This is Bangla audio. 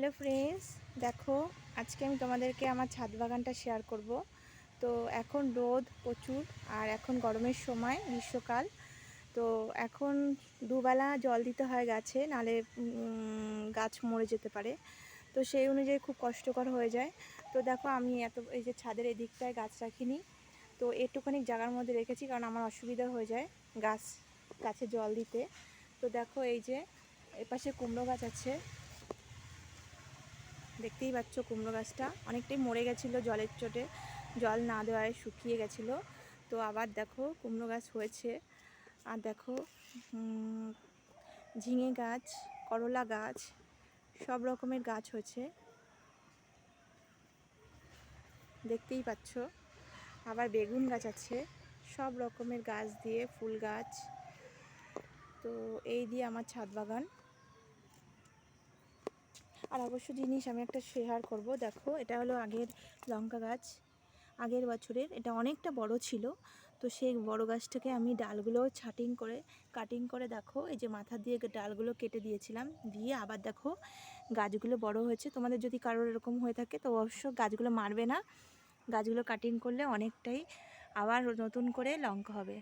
হ্যালো ফ্রেন্ডস, দেখো আজকে আমি তোমাদেরকে আমার ছাদ বাগানটা শেয়ার করব। তো এখন রোদ প্রচুর আর এখন গরমের সময়, গ্রীষ্মকাল। তো এখন দুবেলা জল দিতে হয় গাছে, নালে গাছ মরে যেতে পারে। তো সেই অনুযায়ী খুব কষ্টকর হয়ে যায়। তো দেখো আমি এত, এই যে ছাদের এই দিকটায় গাছ রাখিনি। তো একটুখানি জায়গার মধ্যে রেখেছি কারণ আমার অসুবিধা হয়ে যায় গাছ, গাছে জল দিতে। তো দেখো এই যে এপাশে কুমড়ো গাছ আছে। দেখতেই পাচ্ছ কুমড়ো গাছটা। অনেকটাই মরে গেছিল জলের চোটে। জল না দেওয়ায় শুকিয়ে গেছিল। তো আবার দেখো কুমড়ো গাছ হয়েছে। আর দেখো ঝিঙে গাছ, করলা গাছ, সব রকমের গাছ হয়েছে। দেখতেই পাচ্ছ। আবার বেগুন গাছ আছে। সব রকমের গাছ দিয়ে ফুল গাছ। তো এই দিয়ে আমার ছাদ বাগান। আর অবশ্য জিনিস আমি একটা শেয়ার করব। দেখো, এটা হলো আগের লঙ্কা গাছ, আগের বছরের। এটা অনেকটা বড় ছিল, তো সেই বড় গাছটাকে আমি ডালগুলো ছাটিং করে কাটিং করে দেখো, এই যে মাথা দিয়ে ডালগুলো কেটে দিয়েছিলাম। দিয়ে আবার দেখো, গাছগুলো বড় হয়েছে। তোমাদের যদি কারোর এরকম হয়ে থাকে, তো অবশ্য গাছগুলো মারবে না। গাছগুলো কাটিং করলে অনেকটাই আবার নতুন করে লঙ্কা হবে।